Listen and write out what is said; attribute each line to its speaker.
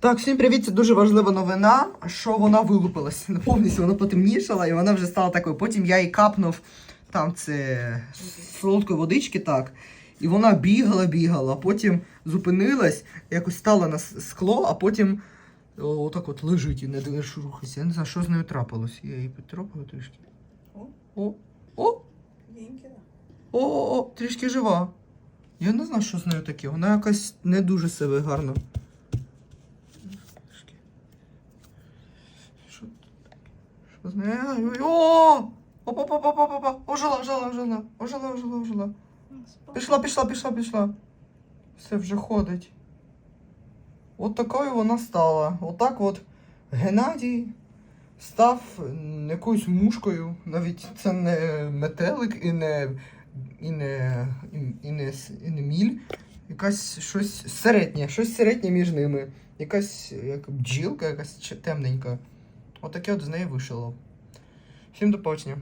Speaker 1: Так, всім привіт, це дуже важлива новина, що вона вилупилась. Повністю вона потемнішала і вона вже стала такою. Потім я їй капнув там це солодкої водички, так. І вона бігала, бігала, потім зупинилась, якось стала на скло, а потім отак от лежить і не дивиш рухайся. Я не знаю, що з нею трапилось. Я її підтропаю трішки.
Speaker 2: О.
Speaker 1: О, о, о, о, о, трішки жива. Я не знаю, що з нею таке. Вона якась не дуже себе гарно. Що? Що з нею? О! Опа-па-па-па-па! Ожила, ожила, ожила. Ожила, ожила, ожила. Пішла, пішла, пішла, пішла. Все вже ходить. От такою вона стала. Отак от Геннадій став якоюсь мушкою. Навіть це не метелик і не, і не, і, і не, і не міль. Якась щось середнє, щось середнє між ними. Якась як бджілка, якась темненька. Отаке от з неї вийшло. Всім до побачення.